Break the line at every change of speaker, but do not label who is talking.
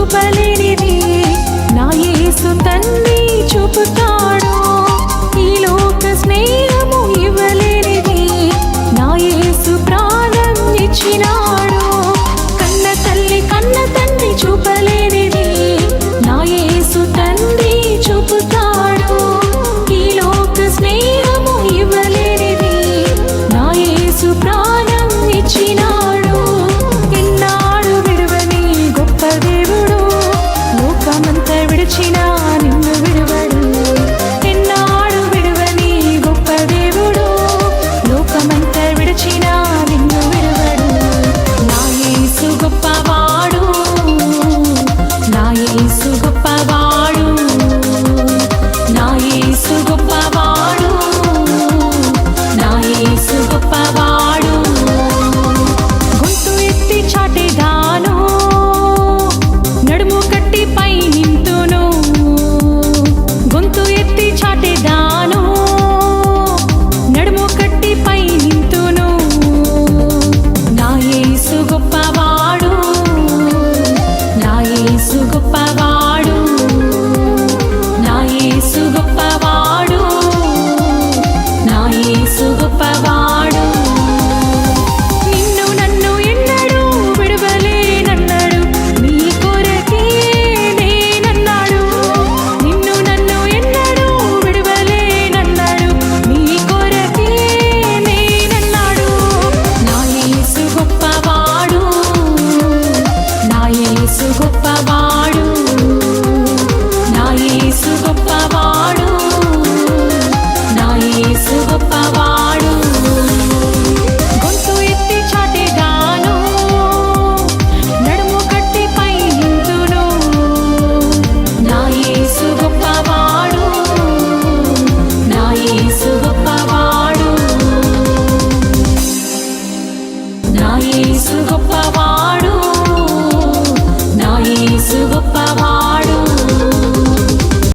చూపలేనిది నా యేసు తండ్రి చూపుతాడు. ఈ లోక స్నేహము ఇవ్వలేనిది. నా యేసు ప్రాణం ఇచ్చినా గొప్పవాడు. నా యేసు గొప్పవాడు. నా యేసు గొప్పవాడు. గొంతు ఎత్తి చాటిగాను నడుము కట్టి పై నింతును నా యేసు గొప్పవాడు. నా యేసు గొప్పవాడు. నా యేసు గొప్పవాడు.